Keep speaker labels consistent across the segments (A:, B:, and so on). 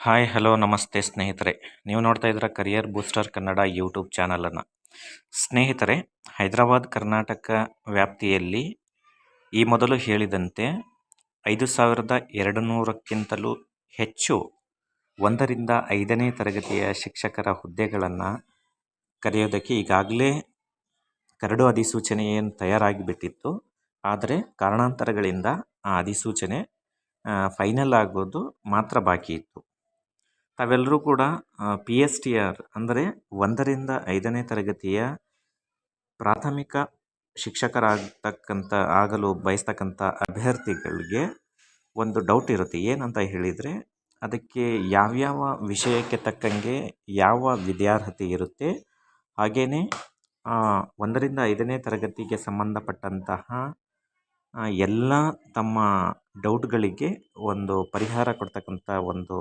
A: Hi, hello, ನಮಸ್ತೆ ಸ್ನೇಹಿತರೆ. ನೀವು ನೋಡ್ತಾ ಇದ್ರೆ ಕರಿಯರ್ ಬೂಸ್ಟರ್ ಕನ್ನಡ ಯೂಟ್ಯೂಬ್ ಚಾನಲನ್ನು ಸ್ನೇಹಿತರೆ, ಹೈದರಾಬಾದ್, ಕರ್ನಾಟಕ ವ್ಯಾಪ್ತಿಯಲ್ಲಿ ಈ ಮೊದಲು ಹೇಳಿದಂತೆ ಐದು ಸಾವಿರದ ಎರಡು ನೂರಕ್ಕಿಂತಲೂ ಹೆಚ್ಚು ಒಂದರಿಂದ ಐದನೇ ತರಗತಿಯ ಶಿಕ್ಷಕರ ಹುದ್ದೆಗಳನ್ನು ಕರೆಯೋದಕ್ಕೆ ಈಗಾಗಲೇ ಕರಡು ಅಧಿಸೂಚನೆ ಏನು ತಯಾರಾಗಿಬಿಟ್ಟಿತ್ತು. ಆದರೆ ಕಾರಣಾಂತರಗಳಿಂದ ಆ ಅಧಿಸೂಚನೆ ಫೈನಲ್ ಆಗೋದು ಮಾತ್ರ ಬಾಕಿ ಇತ್ತು. ತಾವೆಲ್ಲರೂ ಕೂಡ ಪಿ ಎಸ್ ಟಿ ಆರ್ ಅಂದರೆ ಒಂದರಿಂದ ಐದನೇ ತರಗತಿಯ ಪ್ರಾಥಮಿಕ ಶಿಕ್ಷಕರಾಗ್ತಕ್ಕಂಥ, ಆಗಲು ಬಯಸ್ತಕ್ಕಂಥ ಅಭ್ಯರ್ಥಿಗಳಿಗೆ ಒಂದು ಡೌಟ್ ಇರುತ್ತೆ. ಏನಂತ ಹೇಳಿದರೆ, ಅದಕ್ಕೆ ಯಾವ್ಯಾವ ವಿಷಯಕ್ಕೆ ತಕ್ಕಂಗೆ ಯಾವ ವಿದ್ಯಾರ್ಹತೆ ಇರುತ್ತೆ ಹಾಗೆಯೇ ಒಂದರಿಂದ ಐದನೇ ತರಗತಿಗೆ ಸಂಬಂಧಪಟ್ಟಂತಹ ಎಲ್ಲ ತಮ್ಮ ಡೌಟ್ಗಳಿಗೆ ಒಂದು ಪರಿಹಾರ ಕೊಡ್ತಕ್ಕಂಥ ಒಂದು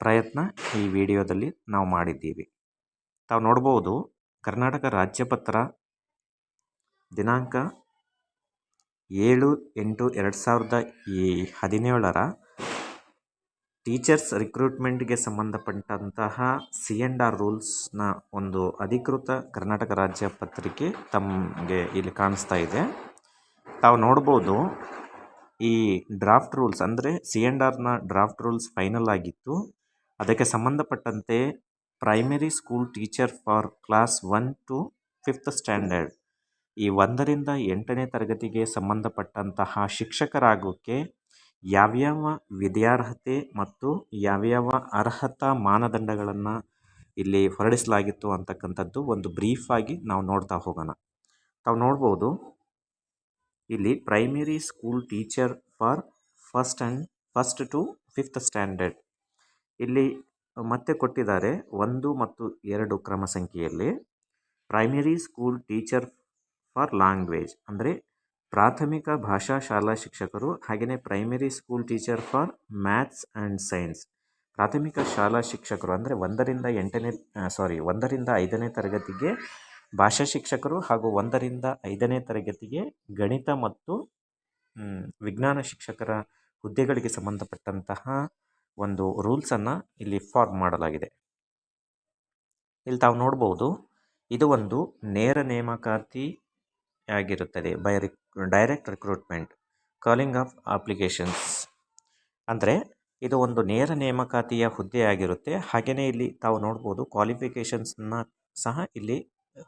A: ಪ್ರಯತ್ನ ಈ ವಿಡಿಯೋದಲ್ಲಿ ನಾವು ಮಾಡಿದ್ದೀವಿ. ತಾವು ನೋಡ್ಬೋದು ಕರ್ನಾಟಕ ರಾಜ್ಯಪತ್ರ ದಿನಾಂಕ ಏಳು ಎಂಟು ಎರಡು ಸಾವಿರದ ಈ ಹದಿನೇಳರ ಟೀಚರ್ಸ್ ರಿಕ್ರೂಟ್ಮೆಂಟ್ಗೆ ಸಂಬಂಧಪಟ್ಟಂತಹ ಸಿ ಎಂಡ್ ಆರ್ ರೂಲ್ಸ್ನ ಒಂದು ಅಧಿಕೃತ ಕರ್ನಾಟಕ ರಾಜ್ಯ ಪತ್ರಿಕೆ ತಮಗೆ ಇಲ್ಲಿ ಕಾಣಿಸ್ತಾ ಇದೆ. ತಾವು ನೋಡ್ಬೋದು ಈ ಡ್ರಾಫ್ಟ್ ರೂಲ್ಸ್, ಅಂದರೆ ಸಿ ಎಂಡ್ ಆರ್ನ ಡ್ರಾಫ್ಟ್ ರೂಲ್ಸ್ ಫೈನಲ್ ಆಗಿತ್ತು. ಅದಕ್ಕೆ ಸಂಬಂಧಪಟ್ಟಂತೆ primary school teacher for class one to fifth standard ಈ ಒಂದರಿಂದ ಎಂಟನೇ ತರಗತಿಗೆ ಸಂಬಂಧಪಟ್ಟಂತಹ ಶಿಕ್ಷಕರಾಗೋಕ್ಕೆ ಯಾವ್ಯಾವ ವಿದ್ಯಾರ್ಹತೆ ಮತ್ತು ಯಾವ್ಯಾವ ಅರ್ಹತಾ ಮಾನದಂಡಗಳನ್ನು ಇಲ್ಲಿ ಹೊರಡಿಸಲಾಗಿತ್ತು ಅಂತಕ್ಕಂಥದ್ದು ಒಂದು ಬ್ರೀಫಾಗಿ ನಾವು ನೋಡ್ತಾ ಹೋಗೋಣ. ತಾವು ನೋಡ್ಬೋದು, ಇಲ್ಲಿ primary school teacher for first and first to fifth standard ಇಲ್ಲಿ ಮತ್ತೆ ಕೊಟ್ಟಿದ್ದಾರೆ ಒಂದು ಮತ್ತು ಎರಡು ಕ್ರಮ ಸಂಖ್ಯೆಯಲ್ಲಿ. Primary school teacher for language ಅಂದರೆ ಪ್ರಾಥಮಿಕ ಭಾಷಾ ಶಾಲಾ ಶಿಕ್ಷಕರು ಹಾಗೆಯೇ primary school teacher for maths and science ಪ್ರಾಥಮಿಕ ಶಾಲಾ ಶಿಕ್ಷಕರು ಅಂದರೆ ಒಂದರಿಂದ ಎಂಟನೇ ಸಾರಿ ಒಂದರಿಂದ ಐದನೇ ತರಗತಿಗೆ ಭಾಷಾ ಶಿಕ್ಷಕರು ಹಾಗೂ ಒಂದರಿಂದ ಐದನೇ ತರಗತಿಗೆ ಗಣಿತ ಮತ್ತು ವಿಜ್ಞಾನ ಶಿಕ್ಷಕರ ಹುದ್ದೆಗಳಿಗೆ ಸಂಬಂಧಪಟ್ಟಂತಹ ಒಂದು ರೂಲ್ಸನ್ನು ಇಲ್ಲಿ ಫಾರ್ಮ್ ಮಾಡಲಾಗಿದೆ. ಇಲ್ಲಿ ತಾವು ನೋಡ್ಬೋದು, ಇದು ಒಂದು ನೇರ ನೇಮಕಾತಿ ಆಗಿರುತ್ತದೆ by Rick, direct recruitment, calling of applications. ಅಂದರೆ ಇದು ಒಂದು ನೇರ ನೇಮಕಾತಿಯ ಹುದ್ದೆ ಆಗಿರುತ್ತೆ. ಹಾಗೆಯೇ ಇಲ್ಲಿ ತಾವು ನೋಡ್ಬೋದು ಕ್ವಾಲಿಫಿಕೇಷನ್ಸನ್ನ ಸಹ ಇಲ್ಲಿ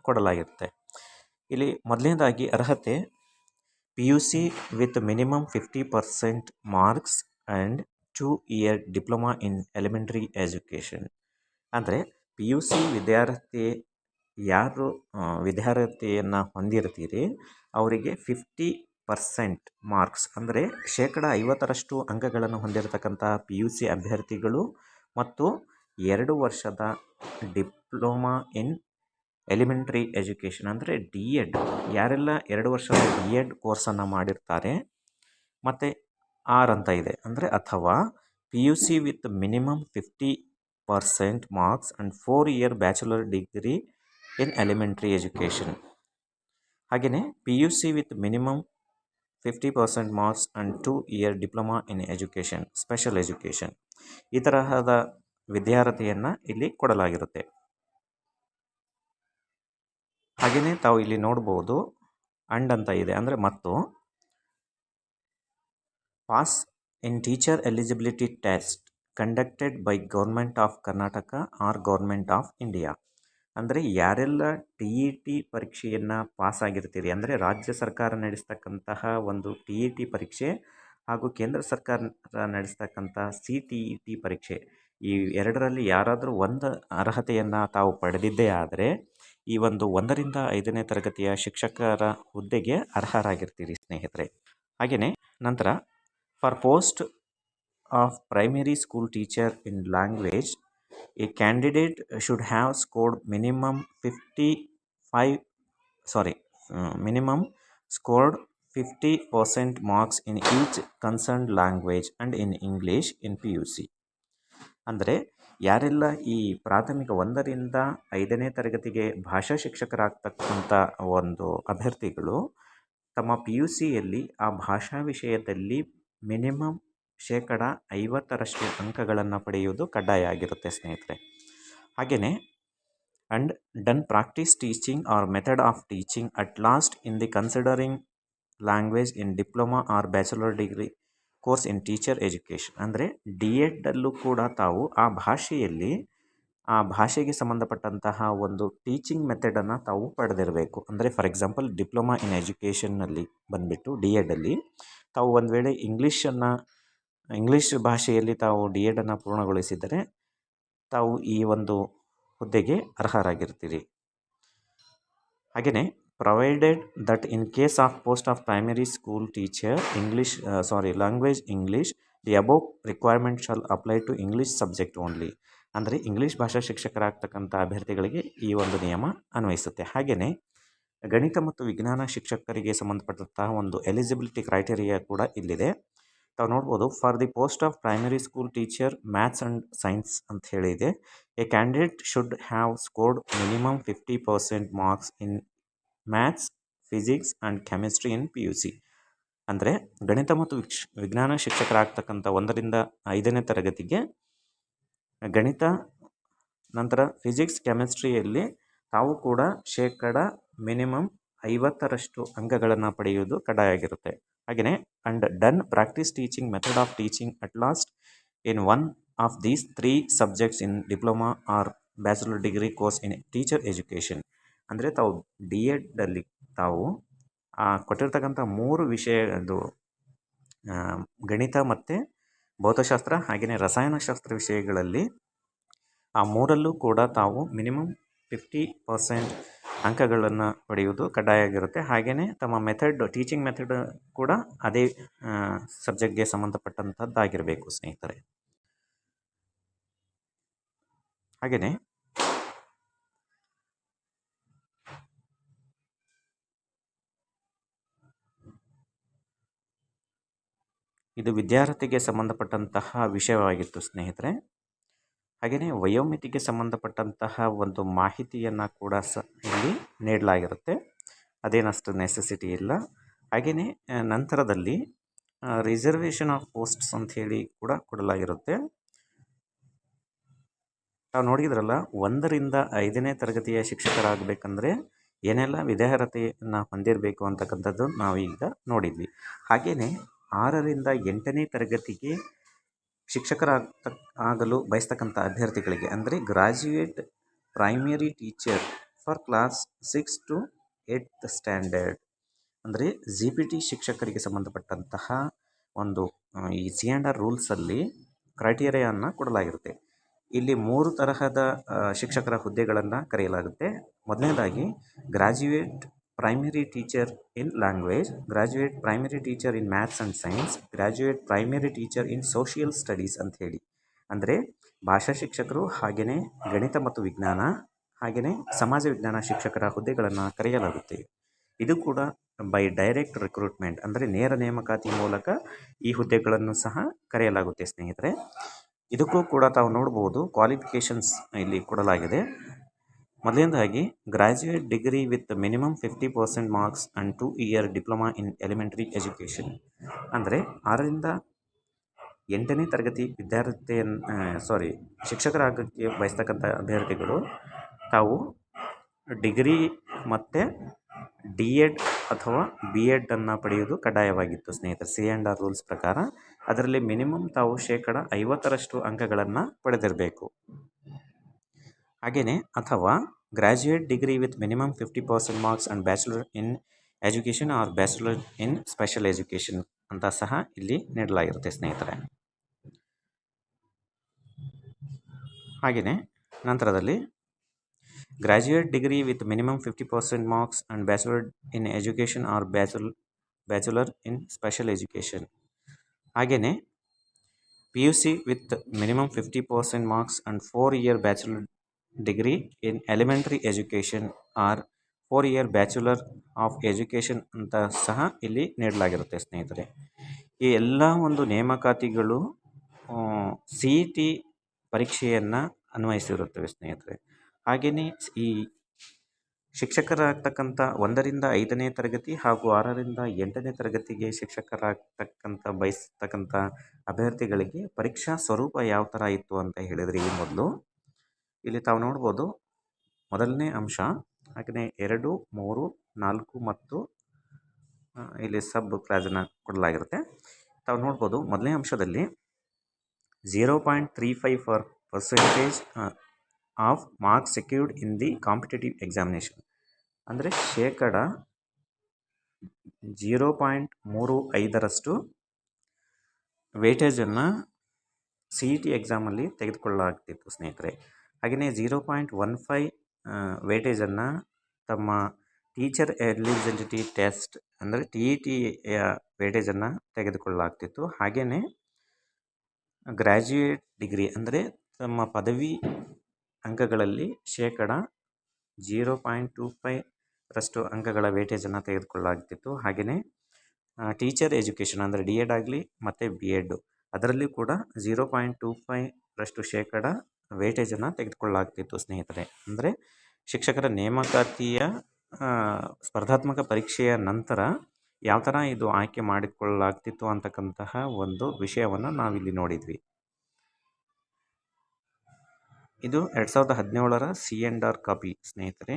A: ಕೊಡಲಾಗಿರುತ್ತೆ. ಇಲ್ಲಿ ಮೊದಲನೇದಾಗಿ ಅರ್ಹತೆ, P U C with minimum fifty percent marks and two year diploma in elementary education ಅಂದರೆ ಪಿ ಯು ಸಿ ವಿದ್ಯಾರ್ಥಿ ಯಾರು ವಿದ್ಯಾರ್ಥಿಯನ್ನು ಹೊಂದಿರ್ತೀರಿ, ಅವರಿಗೆ ಫಿಫ್ಟಿ ಪರ್ಸೆಂಟ್ ಮಾರ್ಕ್ಸ್ ಅಂದರೆ ಶೇಕಡ ಐವತ್ತರಷ್ಟು ಅಂಕಗಳನ್ನು ಹೊಂದಿರತಕ್ಕಂಥ ಪಿ ಯು ಸಿ ಅಭ್ಯರ್ಥಿಗಳು ಮತ್ತು ಎರಡು ವರ್ಷದ ಡಿಪ್ಲೊಮಾ ಇನ್ ಎಲಿಮೆಂಟ್ರಿ ಎಜುಕೇಷನ್ ಅಂದರೆ ಡಿ ಎಡ್ ಯಾರೆಲ್ಲ ಎರಡು ವರ್ಷದ ಡಿ ಎಡ್ ಕೋರ್ಸನ್ನು ಮಾಡಿರ್ತಾರೆ, ಮತ್ತು ಆರ್ ಅಂತ ಇದೆ. ಅಂದರೆ ಅಥವಾ P U C with minimum fifty percent marks and four year bachelor degree in elementary education ಹಾಗೆಯೇ P U C with minimum fifty percent marks and two year diploma in education special education ಈ ತರಹದ ವಿದ್ಯಾರ್ಥಿಯನ್ನು ಇಲ್ಲಿ ಕೊಡಲಾಗಿರುತ್ತೆ. ಹಾಗೆಯೇ ತಾವು ಇಲ್ಲಿ ನೋಡ್ಬೋದು and ಅಂತ ಇದೆ. ಅಂದರೆ ಮತ್ತು pass in teacher eligibility test conducted by government of Karnataka or government of India ಅಂದರೆ ಯಾರೆಲ್ಲ ಟಿ ಇ ಟಿ ಪರೀಕ್ಷೆಯನ್ನು ಪಾಸ್ ಆಗಿರ್ತೀರಿ ಅಂದರೆ ರಾಜ್ಯ ಸರ್ಕಾರ ನಡೆಸ್ತಕ್ಕಂತಹ ಒಂದು ಟಿ ಇ ಟಿ ಪರೀಕ್ಷೆ ಹಾಗೂ ಕೇಂದ್ರ ಸರ್ಕಾರ ನಡೆಸ್ತಕ್ಕಂಥ ಸಿ ಟಿ ಇ ಟಿ ಪರೀಕ್ಷೆ. ಈ ಎರಡರಲ್ಲಿ ಯಾರಾದರೂ ಒಂದು ಅರ್ಹತೆಯನ್ನು ತಾವು ಪಡೆದಿದ್ದೇ ಆದರೆ ಈ ಒಂದು ಒಂದರಿಂದ ಐದನೇ ತರಗತಿಯ ಶಿಕ್ಷಕರ ಹುದ್ದೆಗೆ ಅರ್ಹರಾಗಿರ್ತೀರಿ ಸ್ನೇಹಿತರೆ. ಹಾಗೆಯೇ ನಂತರ primary school teacher in language a candidate should have scored minimum fifty five sorry minimum scored fifty percent marks in each concerned language and in English in P U C ಅಂದರೆ ಯಾರೆಲ್ಲ ಈ ಪ್ರಾಥಮಿಕ ಒಂದರಿಂದ ಐದನೇ ತರಗತಿಗೆ ಭಾಷಾ ಶಿಕ್ಷಕರಾಗ್ತಕ್ಕಂಥ ಒಂದು ಅಭ್ಯರ್ಥಿಗಳು, ತಮ್ಮ ಪಿ ಯು ಸಿಯಲ್ಲಿ ಆ ಭಾಷಾ ವಿಷಯದಲ್ಲಿ ಮಿನಿಮಮ್ ಶೇಕಡ ಐವತ್ತರಷ್ಟು ಅಂಕಗಳನ್ನು ಪಡೆಯುವುದು ಕಡ್ಡಾಯ ಆಗಿರುತ್ತೆ ಸ್ನೇಹಿತರೆ. ಹಾಗೆಯೇ and done practice teaching or method of teaching at last in the considering language in diploma or bachelor degree course in teacher education ಅಂದರೆ ಡಿ ಎಡ್ಡಲ್ಲೂ ಕೂಡ ತಾವು ಆ ಭಾಷೆಯಲ್ಲಿ, ಆ ಭಾಷೆಗೆ ಸಂಬಂಧಪಟ್ಟಂತಹ ಒಂದು ಟೀಚಿಂಗ್ ಮೆಥಡನ್ನು ತಾವು ಪಡೆದಿರಬೇಕು. ಅಂದರೆ ಫಾರ್ ಎಕ್ಸಾಂಪಲ್ ಡಿಪ್ಲೊಮಾ ಇನ್ ಎಜುಕೇಷನ್ನಲ್ಲಿ ಬಂದುಬಿಟ್ಟು ಡಿ ಎಡಲ್ಲಿ ತಾವು ಒಂದು ವೇಳೆ ಇಂಗ್ಲೀಷನ್ನು ಇಂಗ್ಲೀಷ್ ಭಾಷೆಯಲ್ಲಿ ತಾವು ಡಿ ಎಡನ್ನು ಪೂರ್ಣಗೊಳಿಸಿದರೆ, ತಾವು ಈ ಒಂದು ಹುದ್ದೆಗೆ ಅರ್ಹರಾಗಿರ್ತೀರಿ. ಹಾಗೆಯೇ provided that in case of post of primary school teacher English sorry language English the above requirement shall apply to English subject only ಅಂದರೆ ಇಂಗ್ಲೀಷ್ ಭಾಷಾ ಶಿಕ್ಷಕರಾಗ್ತಕ್ಕಂಥ ಅಭ್ಯರ್ಥಿಗಳಿಗೆ ಈ ಒಂದು ನಿಯಮ ಅನ್ವಯಿಸುತ್ತೆ. ಹಾಗೆಯೇ ಗಣಿತ ಮತ್ತು ವಿಜ್ಞಾನ ಶಿಕ್ಷಕರಿಗೆ ಸಂಬಂಧಪಟ್ಟಂತಹ ಒಂದು ಎಲಿಜಿಬಿಲಿಟಿ ಕ್ರೈಟೇರಿಯಾ ಕೂಡ ಇಲ್ಲಿದೆ. ತಾವು ನೋಡ್ಬೋದು for the post of primary school teacher maths and science ಅಂತ ಹೇಳಿದೆ a candidate should have scored minimum fifty percent marks in maths physics and chemistry in P U C ಅಂದರೆ ಗಣಿತ ಮತ್ತು ವಿಕ್ಷ, ವಿಜ್ಞಾನ ಶಿಕ್ಷಕರಾಗ್ತಕ್ಕಂಥ ಒಂದರಿಂದ ಐದನೇ ತರಗತಿಗೆ ಗಣಿತ, ನಂತರ ಫಿಸಿಕ್ಸ್ ಕೆಮಿಸ್ಟ್ರಿಯಲ್ಲಿ ತಾವು ಕೂಡ ಶೇಕಡ ಮಿನಿಮಮ್ ಐವತ್ತರಷ್ಟು ಅಂಕಗಳನ್ನು ಪಡೆಯುವುದು ಕಡ್ಡಾಯ ಆಗಿರುತ್ತೆ. ಹಾಗೆಯೇ and done practice teaching method of teaching at last in one of these three subjects in diploma or bachelor degree course in teacher education. ಅಂದರೆ ತಾವು ಡಿ ಎಡ್ಡಲ್ಲಿ ತಾವು ಕೊಟ್ಟಿರ್ತಕ್ಕಂಥ ಮೂರು ವಿಷಯದ್ದು ಗಣಿತ ಮತ್ತು ಭೌತಶಾಸ್ತ್ರ ಹಾಗೆಯೇ ರಸಾಯನಶಾಸ್ತ್ರ ವಿಷಯಗಳಲ್ಲಿ ಆ ಮೂರಲ್ಲೂ ಕೂಡ ತಾವು ಮಿನಿಮಮ್ ಫಿಫ್ಟಿ ಪರ್ಸೆಂಟ್ ಅಂಕಗಳನ್ನು ಪಡೆಯುವುದು ಕಡ್ಡಾಯ ಆಗಿರುತ್ತೆ ಹಾಗೆಯೇ ತಮ್ಮ ಮೆಥಡ್ ಟೀಚಿಂಗ್ ಮೆಥಡ್ ಕೂಡ ಅದೇ ಸಬ್ಜೆಕ್ಟ್ಗೆ ಸಂಬಂಧಪಟ್ಟಂಥದ್ದಾಗಿರಬೇಕು ಸ್ನೇಹಿತರೆ. ಹಾಗೆಯೇ ಇದು ವಿದ್ಯಾರ್ಥಿಗೆ ಸಂಬಂಧಪಟ್ಟಂತಹ ವಿಷಯವಾಗಿತ್ತು ಸ್ನೇಹಿತರೆ. ಹಾಗೆಯೇ ವಯೋಮಿತಿಗೆ ಸಂಬಂಧಪಟ್ಟಂತಹ ಒಂದು ಮಾಹಿತಿಯನ್ನು ಕೂಡ ಸ ಇಲ್ಲಿ ನೀಡಲಾಗಿರುತ್ತೆ. ಅದೇನಷ್ಟು ನೆಸೆಸಿಟಿ ಇಲ್ಲ. ಹಾಗೆಯೇ ನಂತರದಲ್ಲಿ ರಿಸರ್ವೇಷನ್ ಆಫ್ ಪೋಸ್ಟ್ಸ್ ಹೇಳಿ ಕೂಡ ಕೊಡಲಾಗಿರುತ್ತೆ. ನಾವು ನೋಡಿದ್ರಲ್ಲ ಒಂದರಿಂದ ಐದನೇ ತರಗತಿಯ ಶಿಕ್ಷಕರಾಗಬೇಕಂದ್ರೆ ಏನೆಲ್ಲ ವಿದ್ಯಾರ್ಹತೆಯನ್ನು ಹೊಂದಿರಬೇಕು ಅಂತಕ್ಕಂಥದ್ದು ನಾವೀಗ ನೋಡಿದ್ವಿ. ಹಾಗೆಯೇ ಆರರಿಂದ ಎಂಟನೇ ತರಗತಿಗೆ ಶಿಕ್ಷಕರಾಗ್ತ ಆಗಲು ಬಯಸ್ತಕ್ಕಂಥ ಅಭ್ಯರ್ಥಿಗಳಿಗೆ, ಅಂದರೆ graduate primary teacher for class six to eighth standard ಅಂದರೆ ಜಿ ಪಿ ಟಿ ಶಿಕ್ಷಕರಿಗೆ ಸಂಬಂಧಪಟ್ಟಂತಹ ಒಂದು ಈ ಸಿ ಆ್ಯಂಡ್ ಆರ್ ರೂಲ್ಸಲ್ಲಿ ಕ್ರೈಟೀರಿಯಾವನ್ನು ಕೊಡಲಾಗಿರುತ್ತೆ. ಇಲ್ಲಿ ಮೂರು ತರಹದ ಶಿಕ್ಷಕರ ಹುದ್ದೆಗಳನ್ನು ಕರೆಯಲಾಗುತ್ತೆ. ಮೊದಲನೇದಾಗಿ graduate primary teacher in language graduate primary teacher in maths and science graduate primary teacher in social studies ಅಂತ ಹೇಳಿ. ಅಂದರೆ ಭಾಷಾ ಶಿಕ್ಷಕರು ಹಾಗೆಯೇ ಗಣಿತ ಮತ್ತು ವಿಜ್ಞಾನ ಹಾಗೆಯೇ ಸಮಾಜ ವಿಜ್ಞಾನ ಶಿಕ್ಷಕರ ಹುದ್ದೆಗಳನ್ನು ಕರೆಯಲಾಗುತ್ತೆ. ಇದು ಕೂಡ ಬೈ ಡೈರೆಕ್ಟ್ ರಿಕ್ರೂಟ್ಮೆಂಟ್ ಅಂದರೆ ನೇರ ನೇಮಕಾತಿ ಮೂಲಕ ಈ ಹುದ್ದೆಗಳನ್ನು ಸಹ ಕರೆಯಲಾಗುತ್ತೆ ಸ್ನೇಹಿತರೆ. ಇದಕ್ಕೂ ಕೂಡ ತಾವು ನೋಡ್ಬೋದು ಕ್ವಾಲಿಫಿಕೇಷನ್ಸ್ ಇಲ್ಲಿ ಕೊಡಲಾಗಿದೆ. ಮೊದಲನೇದಾಗಿ graduate degree with minimum fifty percent marks and two year diploma in elementary education ಅಂದರೆ, ಆರರಿಂದ ಎಂಟನೇ ತರಗತಿ ವಿದ್ಯಾರ್ಥಿಯನ್ನು ಸಾರಿ ಶಿಕ್ಷಕರಾಗಕ್ಕೆ ಬಯಸ್ತಕ್ಕಂಥ ಅಭ್ಯರ್ಥಿಗಳು, ತಾವು ಡಿಗ್ರಿ ಮತ್ತು ಡಿ ಎಡ್ ಅಥವಾ ಬಿ ಎಡನ್ನು ಪಡೆಯುವುದು ಕಡ್ಡಾಯವಾಗಿತ್ತು, ಸ್ನೇಹಿತರೆ. ಸಿ ಆ್ಯಂಡ್ ಆರ್ ರೂಲ್ಸ್ ಪ್ರಕಾರ, ಅದರಲ್ಲಿ ಮಿನಿಮಮ್ ತಾವು ಶೇಕಡ ಐವತ್ತರಷ್ಟು ಅಂಕಗಳನ್ನು ಪಡೆದಿರಬೇಕು. ಹಾಗೆಯೇ ಅಥವಾ graduate degree with minimum fifty percent marks and bachelor in education or bachelor in special education ಅಂತ ಸಹ ಇಲ್ಲಿ ನೀಡಲಾಗಿರುತ್ತೆ ಸ್ನೇಹಿತರೆ. ಹಾಗೆಯೇ ನಂತರದಲ್ಲಿ graduate degree with minimum fifty percent marks and bachelor in education or bachelor bachelor in special education ಹಾಗೆಯೇ P U C with minimum fifty percent marks and four year bachelor degree in elementary education or four year bachelor of education ಅಂತ ಸಹ ಇಲ್ಲಿ ನೀಡಲಾಗಿರುತ್ತೆ ಸ್ನೇಹಿತರೆ. ಈ ಎಲ್ಲ ಒಂದು ನೇಮಕಾತಿಗಳು C E T ಪರೀಕ್ಷೆಯನ್ನು ಅನ್ವಯಿಸಿರುತ್ತವೆ ಸ್ನೇಹಿತರೆ. ಹಾಗೆಯೇ ಈ ಶಿಕ್ಷಕರಾಗ್ತಕ್ಕಂಥ ಒಂದರಿಂದ ಐದನೇ ತರಗತಿ ಹಾಗೂ ಆರರಿಂದ ಎಂಟನೇ ತರಗತಿಗೆ ಶಿಕ್ಷಕರಾಗ್ತಕ್ಕಂಥ, ಬಯಸ್ತಕ್ಕಂಥ ಅಭ್ಯರ್ಥಿಗಳಿಗೆ ಪರೀಕ್ಷಾ ಸ್ವರೂಪ ಯಾವ ಥರ ಇತ್ತು ಅಂತ ಹೇಳಿದರೆ ಈ ಮೊದಲು? ಇಲ್ಲಿ ತಾವು ನೋಡ್ಬೋದು ಮೊದಲನೇ ಅಂಶ ಹಾಗೆಯೇ ಎರಡು, ಮೂರು, ನಾಲ್ಕು ಮತ್ತು ಇಲ್ಲಿ ಸಬ್ ಕ್ಲಾಸನ್ನು ಕೊಡಲಾಗಿರುತ್ತೆ. ತಾವು ನೋಡ್ಬೋದು ಮೊದಲನೇ ಅಂಶದಲ್ಲಿ zero point three five for percentage of marks secured in the competitive examination ಅಂದರೆ ಶೇಕಡ ಜೀರೋ ಪಾಯಿಂಟ್ ಮೂರು ಐದರಷ್ಟು ವೇಟೇಜನ್ನು ಸಿ ಇ ಟಿ ಎಕ್ಸಾಮಲ್ಲಿ ತೆಗೆದುಕೊಳ್ಳಲಾಗ್ತಿತ್ತು ಸ್ನೇಹಿತರೆ. ಹಾಗೆಯೇ ಜೀರೋ ಪಾಯಿಂಟ್ ಒನ್ ಫೈ ವೇಟೇಜನ್ನು ತಮ್ಮ ಟೀಚರ್ ಎಲಿಜಿಬಿಲಿಟಿ ಟೆಸ್ಟ್ ಅಂದರೆ ಟಿ ಇ ಟಿಯ ವೇಟೇಜನ್ನು ತೆಗೆದುಕೊಳ್ಳಲಾಗ್ತಿತ್ತು. ಹಾಗೆಯೇ ಗ್ರ್ಯಾಜುಯೇಟ್ ಡಿಗ್ರಿ ಅಂದರೆ ತಮ್ಮ ಪದವಿ ಅಂಕಗಳಲ್ಲಿ ಶೇಕಡ ಜೀರೋ ಪಾಯಿಂಟ್ ಟು ಫೈರಷ್ಟು ಅಂಕಗಳ ವೇಟೇಜನ್ನು ತೆಗೆದುಕೊಳ್ಳಲಾಗ್ತಿತ್ತು. ಹಾಗೆಯೇ ಟೀಚರ್ ಎಜುಕೇಷನ್ ಅಂದರೆ ಡಿ ಎಡ್ ಆಗಲಿ ಮತ್ತು ಬಿ ಎಡ್ಡು ಅದರಲ್ಲಿ ಕೂಡ ಝೀರೋ ಪಾಯಿಂಟ್ ಟೂ ಫೈರಷ್ಟು ಶೇಕಡ ವೇಟೇಜನ್ನು ತೆಗೆದುಕೊಳ್ಳಲಾಗ್ತಿತ್ತು ಸ್ನೇಹಿತರೆ. ಅಂದರೆ ಶಿಕ್ಷಕರ ನೇಮಕಾತಿಯ ಸ್ಪರ್ಧಾತ್ಮಕ ಪರೀಕ್ಷೆಯ ನಂತರ ಯಾವ ಥರ ಇದು ಆಯ್ಕೆ ಮಾಡಿಕೊಳ್ಳಲಾಗ್ತಿತ್ತು ಅಂತಕ್ಕಂತಹ ಒಂದು ವಿಷಯವನ್ನು ನಾವಿಲ್ಲಿ ನೋಡಿದ್ವಿ. ಇದು ಎರಡು ಸಾವಿರದ ಹದಿನೇಳರ ಸಿ ಎಂಡ್ ಆರ್ ಕಾಪಿ ಸ್ನೇಹಿತರೆ.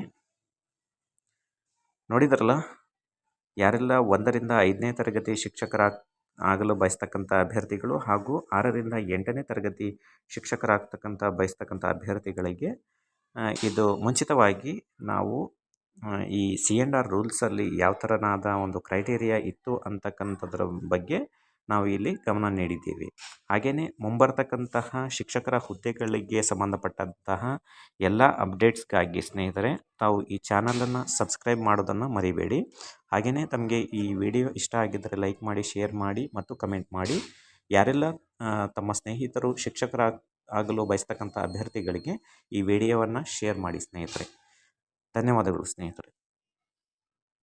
A: ನೋಡಿದ್ರಲ್ಲ, ಯಾರೆಲ್ಲ ಒಂದರಿಂದ ಐದನೇ ತರಗತಿ ಶಿಕ್ಷಕರ ಆಗಲು ಬಯಸ್ತಕ್ಕಂಥ ಅಭ್ಯರ್ಥಿಗಳು ಹಾಗೂ ಆರರಿಂದ ಎಂಟನೇ ತರಗತಿ ಶಿಕ್ಷಕರಾಗ್ತಕ್ಕಂಥ ಬಯಸ್ತಕ್ಕಂಥ ಅಭ್ಯರ್ಥಿಗಳಿಗೆ ಇದು ಮುಂಚಿತವಾಗಿ ನಾವು ಈ ಸಿ ಎಂಡ್ ಆರ್ ರೂಲ್ಸಲ್ಲಿ ಯಾವ ಥರನಾದ ಒಂದು ಕ್ರೈಟೇರಿಯಾ ಇತ್ತು ಅಂತಕ್ಕಂಥದ್ರ ಬಗ್ಗೆ ನಾವು ಇಲ್ಲಿ ಗಮನ ನೀಡಿದ್ದೀವಿ. ಹಾಗೆಯೇ ಮುಂಬರ್ತಕ್ಕಂತಹ ಶಿಕ್ಷಕರ ಹುದ್ದೆಗಳಿಗೆ ಸಂಬಂಧಪಟ್ಟಂತಹ ಎಲ್ಲ ಅಪ್ಡೇಟ್ಸ್ಗಾಗಿ ಸ್ನೇಹಿತರೆ, ತಾವು ಈ ಚಾನಲನ್ನು ಸಬ್ಸ್ಕ್ರೈಬ್ ಮಾಡೋದನ್ನು ಮರಿಬೇಡಿ. ಹಾಗೆಯೇ ತಮಗೆ ಈ ವಿಡಿಯೋ ಇಷ್ಟ ಆಗಿದ್ದರೆ ಲೈಕ್ ಮಾಡಿ, ಶೇರ್ ಮಾಡಿ ಮತ್ತು ಕಮೆಂಟ್ ಮಾಡಿ. ಯಾರೆಲ್ಲ ತಮ್ಮ ಸ್ನೇಹಿತರು ಶಿಕ್ಷಕರ ಆಗಲು ಬಯಸ್ತಕ್ಕಂಥ ಅಭ್ಯರ್ಥಿಗಳಿಗೆ ಈ ವಿಡಿಯೋವನ್ನು ಶೇರ್ ಮಾಡಿ ಸ್ನೇಹಿತರೆ. ಧನ್ಯವಾದಗಳು ಸ್ನೇಹಿತರೆ.